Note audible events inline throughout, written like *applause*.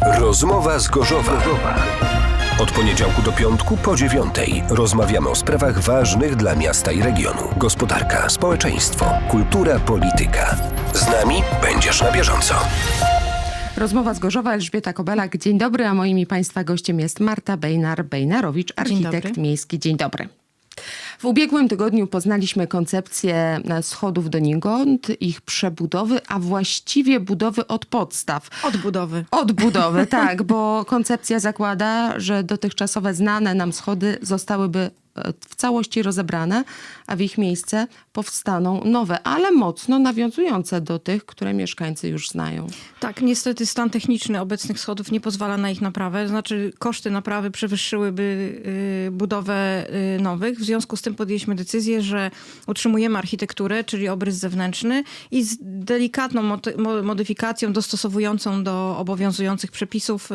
Rozmowa z Gorzowa. Od poniedziałku do piątku po dziewiątej rozmawiamy o sprawach ważnych dla miasta i regionu. Gospodarka, społeczeństwo, kultura, polityka. Z nami będziesz na bieżąco. Rozmowa z Gorzowa, Elżbieta Kobelak. Dzień dobry, a moim i Państwa gościem jest Marta Bejnar-Bejnarowicz, architekt dobry. miejski. Dzień dobry. W ubiegłym tygodniu poznaliśmy koncepcję e, schodów donikąd, ich przebudowy, a właściwie budowy od podstaw. Odbudowy. Odbudowy, *laughs* tak, bo koncepcja zakłada, że dotychczasowe znane nam schody zostałyby w całości rozebrane, a w ich miejsce powstaną nowe, ale mocno nawiązujące do tych, które mieszkańcy już znają. Tak, niestety stan techniczny obecnych schodów nie pozwala na ich naprawę. Znaczy koszty naprawy przewyższyłyby y, budowę y, nowych. W związku z tym podjęliśmy decyzję, że utrzymujemy architekturę, czyli obrys zewnętrzny i z delikatną modyfikacją dostosowującą do obowiązujących przepisów y,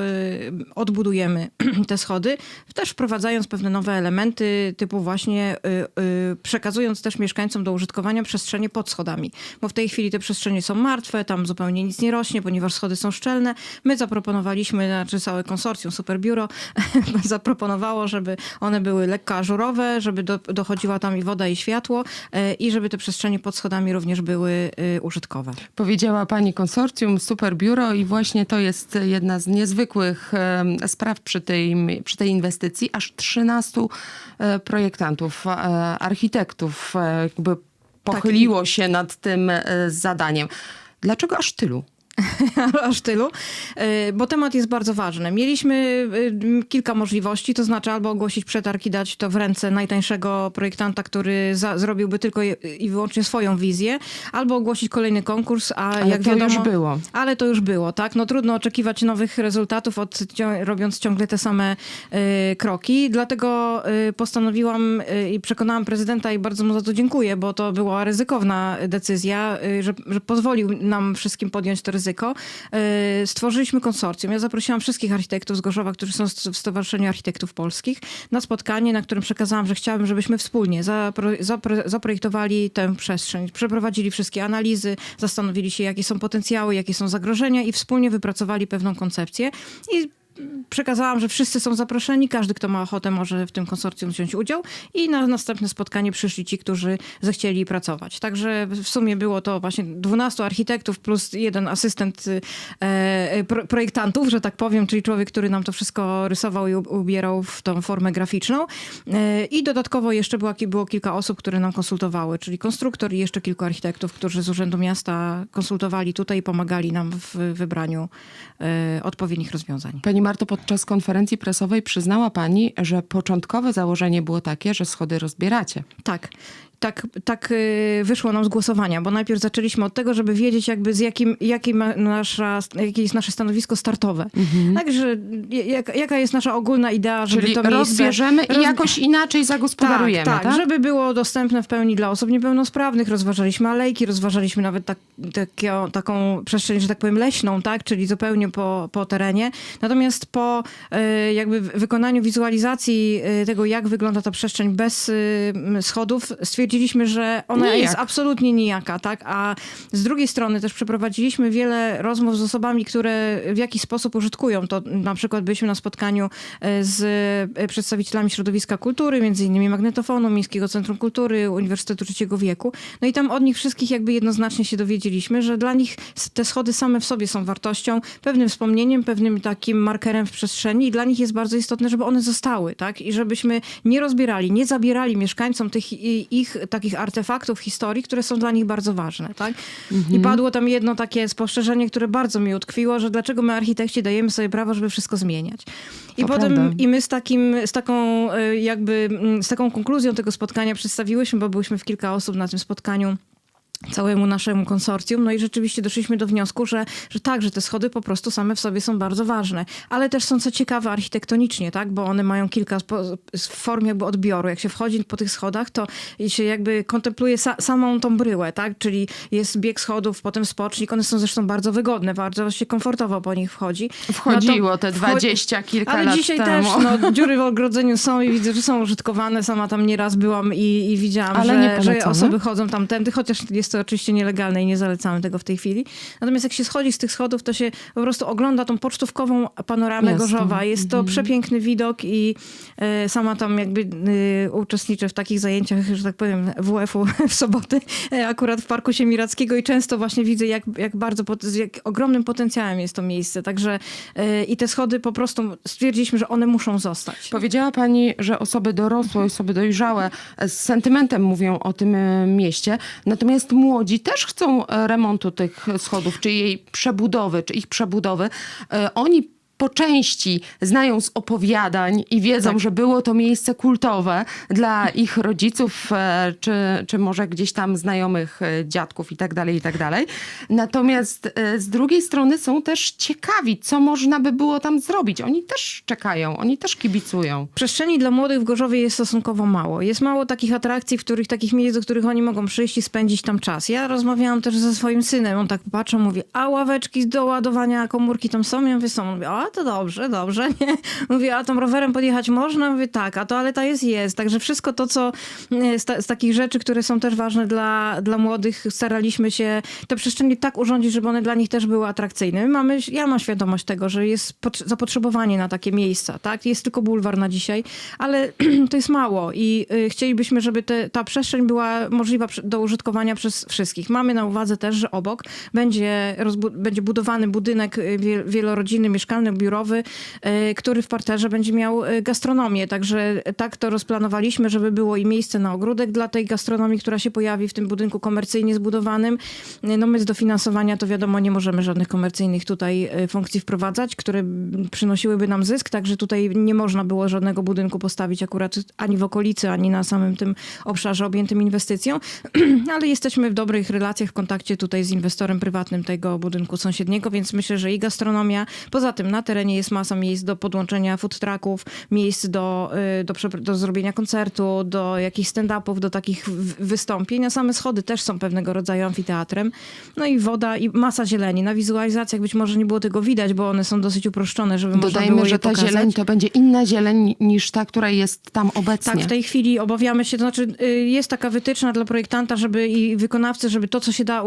odbudujemy *clears throat* te schody. Też wprowadzając pewne nowe elementy typu właśnie y, y, przekazując też mieszkańcom do użytkowania przestrzenie pod schodami. Bo w tej chwili te przestrzenie są martwe, tam zupełnie nic nie rośnie, ponieważ schody są szczelne. My zaproponowaliśmy, znaczy całe konsorcjum Superbiuro *laughs* zaproponowało, żeby one były lekko ażurowe, żeby do, dochodziła tam i woda i światło e, i żeby te przestrzenie pod schodami również były użytkowe. Powiedziała pani konsorcjum Super Biuro i właśnie to jest jedna z niezwykłych spraw przy tej, przy tej inwestycji. Aż 13 e, projektantów, e, architektów e, jakby pochyliło się nad tym e, zadaniem. Dlaczego aż tylu? *laughs* aż tylu, y, bo temat jest bardzo ważny. Mieliśmy y, kilka możliwości, to znaczy albo ogłosić przetarg i dać to w ręce najtańszego projektanta, który za, zrobiłby tylko i wyłącznie swoją wizję, albo ogłosić kolejny konkurs, a Ale jak to już wiadomo... było. Ale to już było, tak? No trudno oczekiwać nowych rezultatów, od, robiąc ciągle te same y, kroki. Dlatego y, postanowiłam y, i przekonałam prezydenta i bardzo mu za to dziękuję, bo to była ryzykowna decyzja, y, że, że pozwolił nam wszystkim podjąć to ryzyko. Y, stworzyliśmy konsorcjum. Ja zaprosiłam wszystkich architektów z Gorzowa, którzy są w Stowarzyszeniu Architektów Polskich, na spotkanie, na którym przekazałam, że chciałabym, żebyśmy wspólnie zapro, zapro, zaprojektowali tę przestrzeń. Przeprowadzili wszystkie analizy, zastanowili się, jakie są potencjały, jakie są zagrożenia i wspólnie wypracowali pewną koncepcję. I przekazałam, że wszyscy są zaproszeni, każdy, kto ma ochotę, może w tym konsorcjum wziąć udział i na następne spotkanie przyszli ci, którzy zechcieli pracować. Także w sumie było to właśnie 12 architektów plus jeden asystent e, pro, projektantów, że tak powiem, czyli człowiek, który nam to wszystko rysował i ubierał w tą formę graficzną. E, I dodatkowo jeszcze było, było kilka osób, które nam konsultowały, czyli konstruktor i jeszcze kilku architektów, którzy z Urzędu Miasta konsultowali tutaj i pomagali nam w wybraniu e, odpowiednich rozwiązań. Pani Marto, podczas konferencji prasowej przyznała pani, że początkowe założenie było takie, że schody rozbieracie. Tak. Tak, tak y, wyszło nam z głosowania, bo najpierw zaczęliśmy od tego, żeby wiedzieć jakby z jakim, jakie, nasza, jakie jest nasze stanowisko startowe. Także jak, jaka jest nasza ogólna idea, żeby Czyli to miejsce... rozbierzemy i roz- jakoś inaczej zagospodarujemy, tak? tak, tak, żeby było dostępne w pełni dla osób niepełnosprawnych. Rozważaliśmy alejki, rozważaliśmy nawet tak, takio, taką przestrzeń, że tak powiem, leśną, tak, czyli zupełnie po, po terenie. Natomiast po e, jakby wykonaniu wizualizacji e, tego, jak wygląda ta przestrzeń bez schodów, stwierdziliśmy, że ona Nijak. jest absolutnie nijaka, tak? A z drugiej strony też przeprowadziliśmy wiele rozmów z osobami, które w jakiś sposób użytkują to. Na przykład byliśmy na spotkaniu e, z e, przedstawicielami środowiska kultury, między innymi Magnetofonu, Miejskiego Centrum Kultury, Uniwersytetu Trzeciego Wieku. No i tam od nich wszystkich jakby jednoznacznie się dowiedzieliśmy, że dla nich te schody same w sobie są wartością, pewnym wspomnieniem, pewnym takim markerem w przestrzeni i dla nich jest bardzo istotne, żeby one zostały, tak? I żebyśmy nie rozbierali, nie zabierali mieszkańcom tych ich takich artefaktów historii, które są dla nich bardzo ważne, tak? I padło tam jedno takie spostrzeżenie, które bardzo mi utkwiło, że dlaczego my architekci dajemy sobie prawo, żeby wszystko zmieniać. I To potem prawda. i my z takim, z taką e, jakby, z taką konkluzją tego spotkania przedstawiłyśmy, bo byliśmy w kilka osób na tym spotkaniu całemu naszemu konsorcjum. No i rzeczywiście doszliśmy do wniosku, że, że tak, że te schody po prostu same w sobie są bardzo ważne, ale też są co ciekawe architektonicznie, tak, bo one mają kilka form jakby odbioru. Jak się wchodzi po tych schodach, to się jakby kontempluje sa- samą tą bryłę, tak, czyli jest bieg schodów, potem spocznik. One są zresztą bardzo wygodne, bardzo się komfortowo po nich wchodzi. Wchodziło No to te 20 kilka ale lat dzisiaj temu. też no, *laughs* dziury w ogrodzeniu są i widzę, że są użytkowane. Sama tam nieraz byłam i, i widziałam, Ale że, że osoby chodzą tamtędy, chociaż jest to oczywiście nielegalne i nie zalecamy tego w tej chwili. Natomiast jak się schodzi z tych schodów, to się po prostu ogląda tą pocztówkową panoramę Miasto. Gorzowa. Jest to przepiękny widok i e, sama tam jakby e, uczestniczę w takich zajęciach, że tak powiem, WF-u *laughs* w soboty, e, akurat w Parku Siemirackiego i często właśnie widzę, jak, jak bardzo, jak ogromnym potencjałem jest to miejsce. Także i te schody po prostu stwierdziliśmy, że one muszą zostać. Powiedziała pani, że osoby dorosłe, osoby dojrzałe z sentymentem mówią o tym mieście, natomiast młodzi też chcą e, remontu tych schodów, czy jej przebudowy, czy ich przebudowy. E, Oni po części znają z opowiadań i wiedzą, że było to miejsce kultowe dla ich rodziców, e, czy, czy może gdzieś tam znajomych e, dziadków i tak dalej, i tak dalej. Natomiast e, z drugiej strony są też ciekawi, co można by było tam zrobić. Oni też czekają, oni też kibicują. Przestrzeni dla młodych w Gorzowie jest stosunkowo mało. Jest mało takich atrakcji, w których, takich miejsc, do których oni mogą przyjść i spędzić tam czas. Ja rozmawiałam też ze swoim synem, on tak patrzył, mówi, a ławeczki do ładowania komórki tam są? Ja mówię, są. Mówię, a to dobrze, dobrze, *laughs* nie? Mówię, a tam rowerem podjechać można? Mówię, tak, a toaleta jest, jest. Także wszystko to, co e, z, ta, z takich rzeczy, które są też ważne dla, dla młodych, staraliśmy się te przestrzenie tak urządzić, żeby one dla nich też były atrakcyjne. My mamy, ja mam świadomość tego, że jest pot- zapotrzebowanie na takie miejsca, tak? Jest tylko bulwar na dzisiaj, ale *clears throat* to jest mało i y, chcielibyśmy, żeby te, ta przestrzeń była możliwa do użytkowania przez wszystkich. Mamy na uwadze też, że obok będzie, będzie budowany budynek wie- wielorodzinny, mieszkalny, biurowy, y, który w parterze będzie miał y, gastronomię. Także tak to rozplanowaliśmy, żeby było i miejsce na ogródek dla tej gastronomii, która się pojawi w tym budynku komercyjnie zbudowanym. Y, No my z dofinansowania to wiadomo, nie możemy żadnych komercyjnych tutaj funkcji wprowadzać, które przynosiłyby nam zysk, także tutaj nie można było żadnego budynku postawić akurat ani w okolicy, ani na samym tym obszarze objętym inwestycją, *clears throat* ale jesteśmy w dobrych relacjach, w kontakcie tutaj z inwestorem prywatnym tego budynku sąsiedniego, więc myślę, że i gastronomia, poza tym na terenie jest masa miejsc do podłączenia food trucków, miejsc do, y, do, do zrobienia koncertu, do jakichś stand-upów, do takich wystąpień, a same schody też są pewnego rodzaju amfiteatrem. No i woda i masa zieleni. Na wizualizacjach być może nie było tego widać, bo one są dosyć uproszczone, żeby można było Dodajmy, że ta pokazać. zieleń to będzie inna zieleń niż ta, która jest tam obecnie. Tak, w tej chwili obawiamy się, to znaczy y, jest taka wytyczna dla projektanta, żeby i wykonawcy, żeby to, co się da,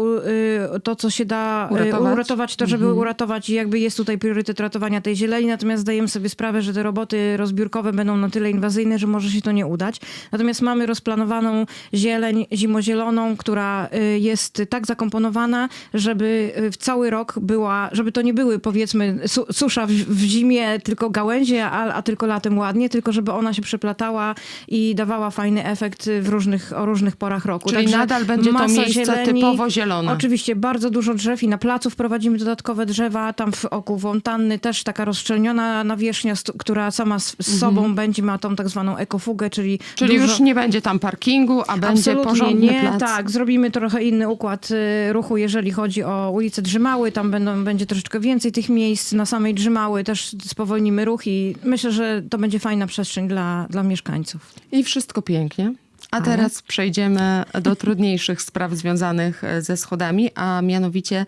y, to, co się da Uratować? uratować to żeby uratować i jakby jest tutaj priorytet ratowania tej zieleni, natomiast zdajemy sobie sprawę, że te roboty rozbiórkowe będą na tyle inwazyjne, że może się to nie udać. Natomiast mamy rozplanowaną zieleń zimozieloną, która y, jest tak zakomponowana, żeby y, w cały rok była, żeby to nie były powiedzmy su, susza w, w zimie, tylko gałęzie, a, a tylko latem ładnie, tylko żeby ona się przeplatała i dawała fajny efekt w różnych, o różnych porach roku. Czyli Także nadal będzie to miejsce typowo zielone. Oczywiście bardzo dużo drzew i na placu wprowadzimy dodatkowe drzewa. Tam w oku fontanny też taka rozszczelniona nawierzchnia, która sama z, z sobą będzie ma tą tak zwaną ekofugę, czyli Mhm. Czyli dużo... już nie będzie tam parkingu, a będzie porządny nie, plac. tak. Zrobimy trochę inny układ y, ruchu, jeżeli chodzi o ulicę Drzymały. Tam będą, będzie troszeczkę więcej tych miejsc. Na samej Drzymały też spowolnimy ruch i myślę, że to będzie fajna przestrzeń dla, dla mieszkańców. I wszystko pięknie. A teraz przejdziemy do trudniejszych spraw związanych e, ze schodami, a mianowicie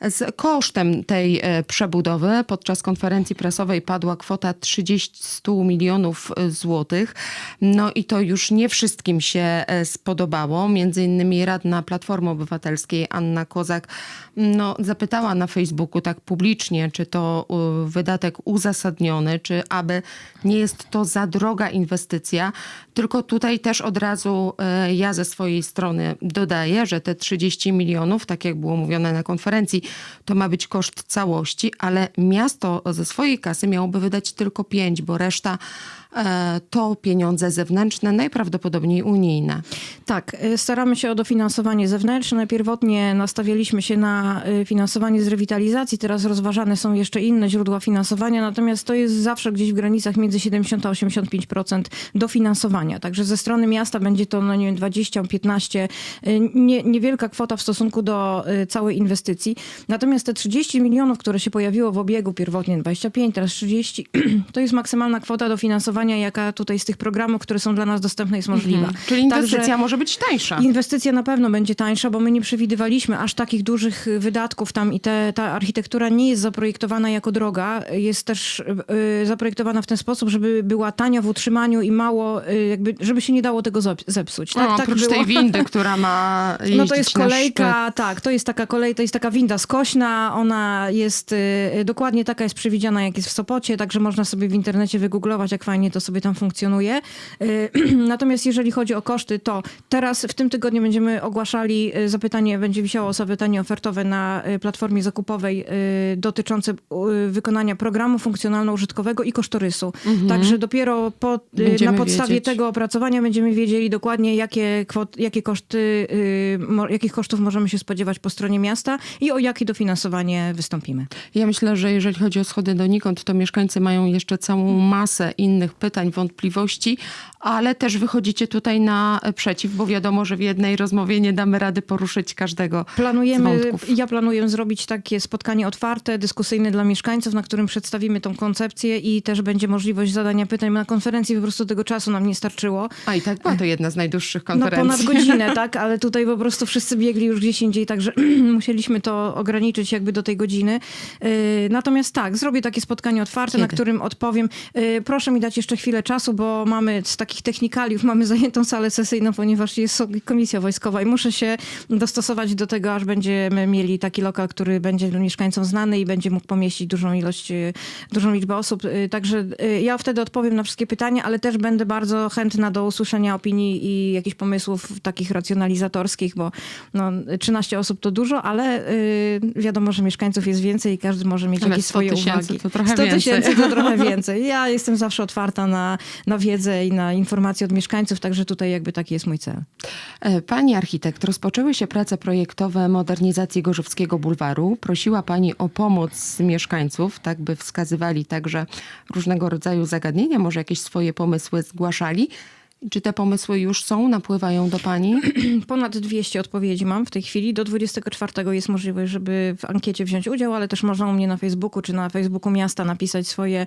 z kosztem tej e, przebudowy. Podczas konferencji prasowej padła kwota 30 milionów e, złotych. No i to już nie wszystkim się e, spodobało. Między innymi radna Platformy Obywatelskiej Anna Kozak no, zapytała na Facebooku tak publicznie, czy to wydatek uzasadniony, czy aby nie jest to za droga inwestycja. Tylko tutaj też od razu ja ze swojej strony dodaję, że te 30 milionów, tak jak było mówione na konferencji, to ma być koszt całości, ale miasto ze swojej kasy miałoby wydać tylko 5, bo reszta to pieniądze zewnętrzne, najprawdopodobniej unijne. Tak, y, staramy się o dofinansowanie zewnętrzne. Pierwotnie nastawialiśmy się na y, finansowanie z rewitalizacji, teraz rozważane są jeszcze inne źródła finansowania, natomiast to jest zawsze gdzieś w granicach między 70 a 85% dofinansowania. Także ze strony miasta będzie to, no nie wiem, 20, 15, y, nie, niewielka kwota w stosunku do całej inwestycji. Natomiast te 30 milionów, które się pojawiło w obiegu, pierwotnie 25, teraz 30, *clears throat* to jest maksymalna kwota dofinansowania finansowania, jaka tutaj z tych programów, które są dla nas dostępne, jest możliwa. Czyli inwestycja Także- może być tańsza. Inwestycja na pewno będzie tańsza, bo my nie przewidywaliśmy aż takich dużych wydatków tam i te, ta architektura nie jest zaprojektowana jako droga. Jest też y, zaprojektowana w ten sposób, żeby była tania w utrzymaniu i mało, y, jakby, żeby się nie dało tego zep- zepsuć. Tak, no, tak oprócz było. tej windy, która ma *laughs* No to jest kolejka, tak, to jest taka kolej, to jest taka winda skośna, ona jest y, dokładnie taka jest przewidziana jak jest w Sopocie, także można sobie w internecie wygooglować jak fajnie to sobie tam funkcjonuje. Y, *clears throat* Natomiast jeżeli chodzi o koszty, to teraz w tym tygodniu będziemy ogłaszali y, zapytanie, będzie wisiało zapytanie ofertowe na y, platformie zakupowej dotyczące wykonania programu funkcjonalno-użytkowego i kosztorysu. Także dopiero po, na podstawie wiedzieć. tego opracowania będziemy wiedzieli dokładnie, jakie, kwot, jakie koszty, jakich kosztów możemy się spodziewać po stronie miasta i o jakie dofinansowanie wystąpimy. Ja myślę, że jeżeli chodzi o schody donikąd, to mieszkańcy mają jeszcze całą masę innych pytań, wątpliwości, ale też wychodzicie tutaj na przeciw, bo wiadomo, że w jednej rozmowie nie damy rady poruszyć każdego Planujemy, z wątków. ja planuję zrobić takie spotkanie otwarte, dyskusyjne dla mieszkańców, na którym przedstawimy tą koncepcję i też będzie możliwość zadania pytań. Na konferencji po prostu tego czasu nam nie starczyło. A i tak była to jedna z najdłuższych No konferencji. ponad godzinę, *laughs* tak, ale tutaj po prostu wszyscy biegli już gdzieś indziej, także *clears throat* musieliśmy to ograniczyć jakby do tej godziny. Yy, Natomiast tak, zrobię takie spotkanie otwarte, na Kiedy? którym odpowiem. Yy, Proszę mi dać jeszcze chwilę czasu, bo mamy z takich technikaliów, mamy zajętą salę sesyjną, ponieważ jest komisja wojskowa i muszę się dostosować do tego, aż będziemy mieli taki lokal, który będzie mieszkańcom znany i będzie mógł pomieścić dużą ilość, yy, dużą liczbę osób. Yy, Także yy, ja wtedy odpowiem na wszystkie pytania, ale też będę bardzo chętna do usłyszenia opinii i jakichś pomysłów takich racjonalizatorskich, bo no, 13 osób to dużo, ale wiadomo, że mieszkańców jest więcej i każdy może mieć Ale jakieś 100 swoje uwagi. to trochę 100 więcej. tysięcy to trochę *laughs* więcej. Ja jestem zawsze otwarta na, na wiedzę i na informacje od mieszkańców, także tutaj jakby taki jest mój cel. E, Pani architekt, rozpoczęły się prace projektowe modernizacji Gorzowskiego Bulwaru. Prosiła Pani o pomoc mieszkańców, tak by wskazywali także różnego rodzaju zagadnienia, może jakieś swoje pomysły zgłaszali. Czy te pomysły już są, napływają do Pani? *clears throat* Ponad 200 odpowiedzi mam w tej chwili. Do 24 jest możliwość, żeby w ankiecie wziąć udział, ale też można u mnie na Facebooku czy na Facebooku miasta napisać swoje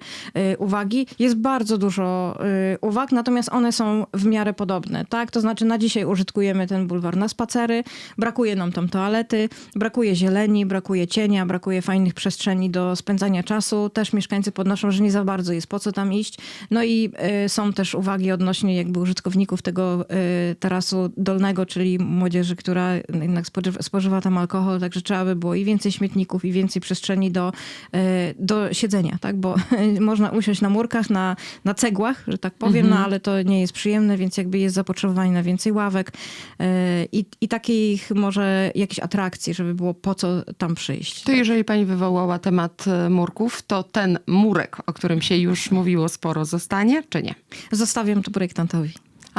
y, uwagi. Jest bardzo dużo y, uwag, natomiast one są w miarę podobne. Tak? To znaczy na dzisiaj użytkujemy ten bulwar na spacery, brakuje nam tam toalety, brakuje zieleni, brakuje cienia, brakuje fajnych przestrzeni do spędzania czasu. Też mieszkańcy podnoszą, że nie za bardzo jest po co tam iść. No i y, są też uwagi odnośnie jakby użytkowników tego y, tarasu dolnego, czyli młodzieży, która jednak spożywa, spożywa tam alkohol, także trzeba by było i więcej śmietników, i więcej przestrzeni do, y, do siedzenia, tak? Bo *laughs* można usiąść na murkach, na, na cegłach, że tak powiem, no ale to nie jest przyjemne, więc jakby jest zapotrzebowanie na więcej ławek y, i, i takich może jakichś atrakcji, żeby było po co tam przyjść. To jeżeli Pani wywołała temat murków, to ten murek, o którym się już mówiło sporo, zostanie, czy nie? Zostawiam to projektantowi.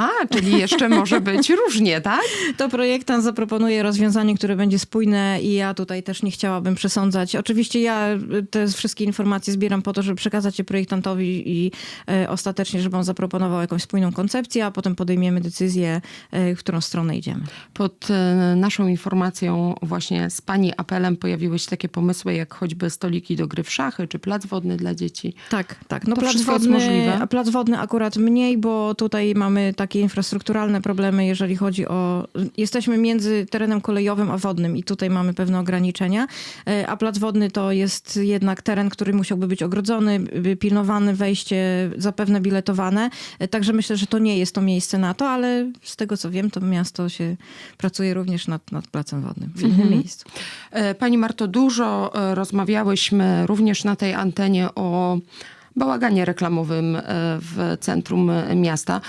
A, czyli jeszcze może być różnie, tak? To projektant zaproponuje rozwiązanie, które będzie spójne i ja tutaj też nie chciałabym przesądzać. Oczywiście ja te wszystkie informacje zbieram po to, żeby przekazać je projektantowi i e, ostatecznie, żeby on zaproponował jakąś spójną koncepcję, a potem podejmiemy decyzję, e, w którą stronę idziemy. Pod e, naszą informacją właśnie z Pani apelem pojawiły się takie pomysły, jak choćby stoliki do gry w szachy, czy plac wodny dla dzieci. Tak, tak. No To plac wodny, plac wodny akurat mniej, bo tutaj mamy takie infrastrukturalne problemy, jeżeli chodzi o... Jesteśmy między terenem kolejowym a wodnym i tutaj mamy pewne ograniczenia, E, a plac wodny to jest jednak teren, który musiałby być ogrodzony, pilnowany, wejście zapewne biletowane, E, także myślę, że to nie jest to miejsce na to, ale z tego co wiem, to miasto się pracuje również nad, nad placem wodnym w innym miejscu. E, Pani Marto, dużo rozmawiałyśmy również na tej antenie o bałaganie reklamowym w centrum miasta.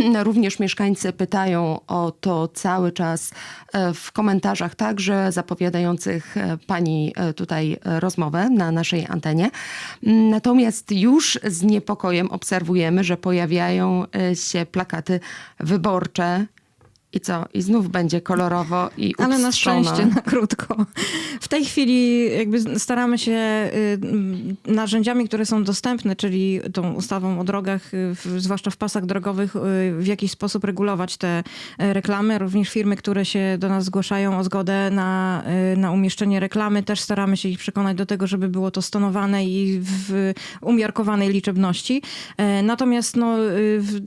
*clears throat* Również mieszkańcy pytają o to cały czas e, w komentarzach, także zapowiadających e, pani e, tutaj rozmowę na naszej antenie. Mm, Natomiast już z niepokojem obserwujemy, że pojawiają się plakaty wyborcze I co? I znów będzie kolorowo i Ale na szczęście na krótko. W tej chwili jakby staramy się y, narzędziami, które są dostępne, czyli tą ustawą o drogach, y, zwłaszcza w pasach drogowych, y, w jakiś sposób regulować te reklamy. Również firmy, które się do nas zgłaszają o zgodę na, na umieszczenie reklamy, też staramy się ich przekonać do tego, żeby było to stonowane i w umiarkowanej liczebności. E, Natomiast no,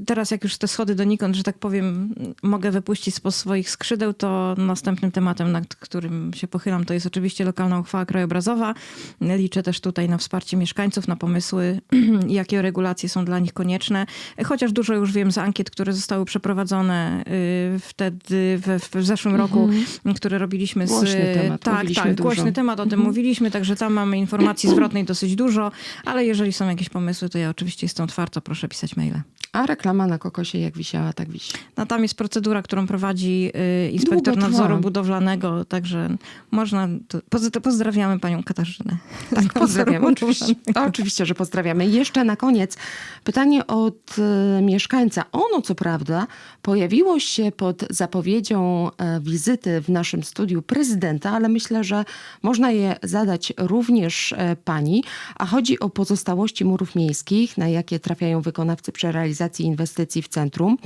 teraz jak już te schody donikąd, że tak powiem, mogę wypuścić spod swoich skrzydeł, to następnym tematem, nad którym się pochylam, to jest oczywiście lokalna uchwała krajobrazowa. Liczę też tutaj na wsparcie mieszkańców, na pomysły, *clears throat* jakie regulacje są dla nich konieczne. Chociaż dużo już wiem z ankiet, które zostały przeprowadzone y, wtedy, we, w zeszłym roku, które robiliśmy z... Głośny temat, tak, mówiliśmy tak, dużo. głośny temat, o tym mówiliśmy, także tam mamy informacji *clears throat* zwrotnej dosyć dużo, ale jeżeli są jakieś pomysły, to ja oczywiście jestem otwarta, proszę pisać maile. A reklama na kokosie jak wisiała, tak wisi. No tam jest procedura, którą prowadzi y, inspektor Długo trwa. nadzoru budowlanego, także można... To, poz- pozdrawiamy panią Katarzynę. *laughs* Tak, pozdrawiamy. Oczywiście, oczywiście, że pozdrawiamy. Jeszcze na koniec pytanie od e, mieszkańca. Ono, co prawda, pojawiło się pod zapowiedzią e, wizyty w naszym studiu prezydenta, ale myślę, że można je zadać również e, pani. A chodzi o pozostałości murów miejskich, na jakie trafiają wykonawcy przy realizacji inwestycji w centrum.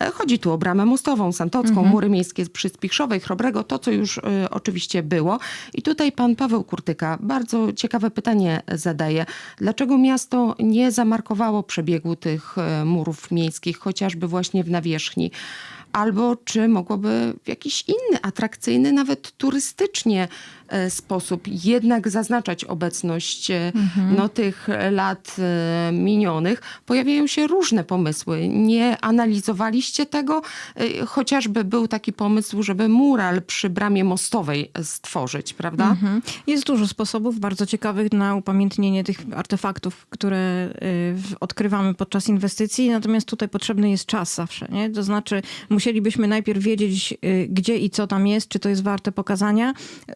E, Chodzi tu o bramę mostową, Santocką, mury miejskie przy Spichrzowej, Chrobrego, to co już e, oczywiście było. I tutaj pan Paweł Kurtyka bardzo ciekawe pytanie zadaje. Dlaczego miasto nie zamarkowało przebiegu tych e, murów miejskich, chociażby właśnie w nawierzchni? Albo czy mogłoby w jakiś inny, atrakcyjny, nawet turystycznie sposób jednak zaznaczać obecność e, no, tych lat e, minionych? Pojawiają się różne pomysły. Nie analizowaliście tego? E, Chociażby był taki pomysł, żeby mural przy bramie mostowej stworzyć, prawda? Mhm. Jest dużo sposobów bardzo ciekawych na upamiętnienie tych artefaktów, które odkrywamy podczas inwestycji, natomiast tutaj potrzebny jest czas zawsze. Nie? To znaczy musielibyśmy najpierw wiedzieć, gdzie i co tam jest, czy to jest warte pokazania,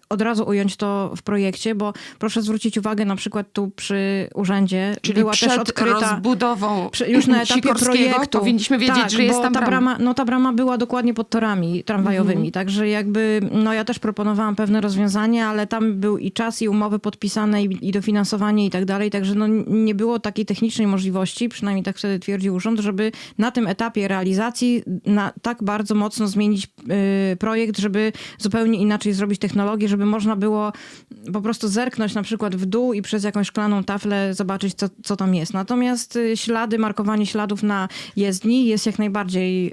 od razu ująć to w projekcie, bo proszę zwrócić uwagę na przykład tu przy urzędzie Czyli była przed też odkryta... rozbudową Przy- już na etapie projektu. powinniśmy wiedzieć, tak, że jest tam ta brama. brama. No ta brama była dokładnie pod torami tramwajowymi, także jakby, no ja też proponowałam pewne rozwiązania, ale tam był i czas, i umowy podpisane, i, i dofinansowanie i tak dalej, także no nie było takiej technicznej możliwości, przynajmniej tak wtedy twierdził urząd, żeby na tym etapie realizacji na, tak bardzo mocno zmienić y, projekt, żeby zupełnie inaczej zrobić technologię, żeby można było po prostu zerknąć na przykład w dół i przez jakąś szklaną taflę zobaczyć, co, co tam jest. Natomiast y, ślady, markowanie śladów na jezdni jest jak najbardziej,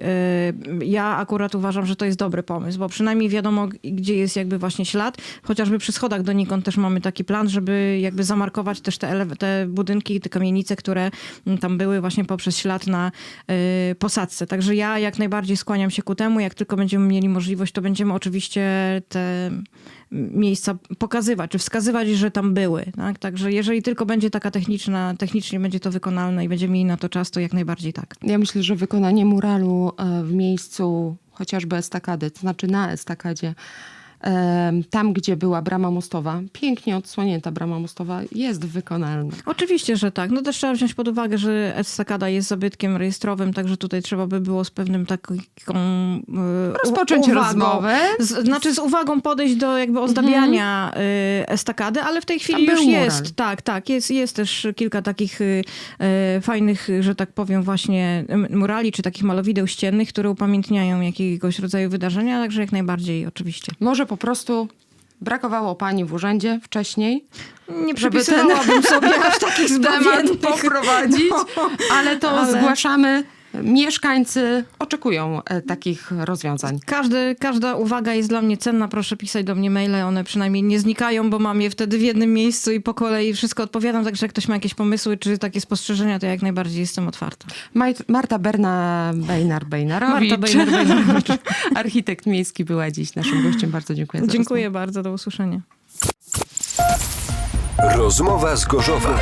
y, ja akurat uważam, że to jest dobry pomysł, bo przynajmniej wiadomo, gdzie jest jakby właśnie ślad. Chociażby przy schodach donikąd też mamy taki plan, żeby jakby zamarkować też te, te budynki, te kamienice, które mm, tam były właśnie poprzez ślad na y, posadzce. Także ja jak najbardziej skłaniam się ku temu. Jak tylko będziemy mieli możliwość, to będziemy oczywiście te miejsca pokazywać, czy wskazywać, że tam były. Tak? Także jeżeli tylko będzie taka techniczna, technicznie będzie to wykonalne i będziemy mieli na to czas, to jak najbardziej tak. Ja myślę, że wykonanie muralu e, w miejscu chociażby estakady, to znaczy na estakadzie, tam gdzie była brama mostowa, pięknie odsłonięta brama mostowa, jest wykonalna. Oczywiście, że tak. No też trzeba wziąć pod uwagę, że estakada jest zabytkiem rejestrowym, także tutaj trzeba by było z pewnym taką... e, Rozpocząć uwagą. rozmowę. Z, znaczy z uwagą podejść do jakby ozdabiania y, estakady, ale w tej chwili już był jest. mural. Tak, tak. Jest, jest też kilka takich y, fajnych, że tak powiem, właśnie murali, czy takich malowideł ściennych, które upamiętniają jakiegoś rodzaju wydarzenia, także jak najbardziej oczywiście. Może po prostu brakowało pani w urzędzie wcześniej, Nie przypisywałabym sobie aż takich *laughs* temat zbawiennych. poprowadzić, *laughs* ale to ale- zgłaszamy. Mieszkańcy oczekują e, takich rozwiązań. Każdy, każda uwaga jest dla mnie cenna. Proszę pisać do mnie maile. One przynajmniej nie znikają, bo mam je wtedy w jednym miejscu i po kolei wszystko odpowiadam. Także jak ktoś ma jakieś pomysły czy takie spostrzeżenia, to jak najbardziej jestem otwarta. Maj- Marta Berna Bejnar-Bejnarowicz, Marta Bejnar-Bejnarowicz. *laughs* architekt miejski była dziś naszym gościem. Bardzo dziękuję za Dziękuję bardzo. Do usłyszenia. Rozmowa z Gorzowa.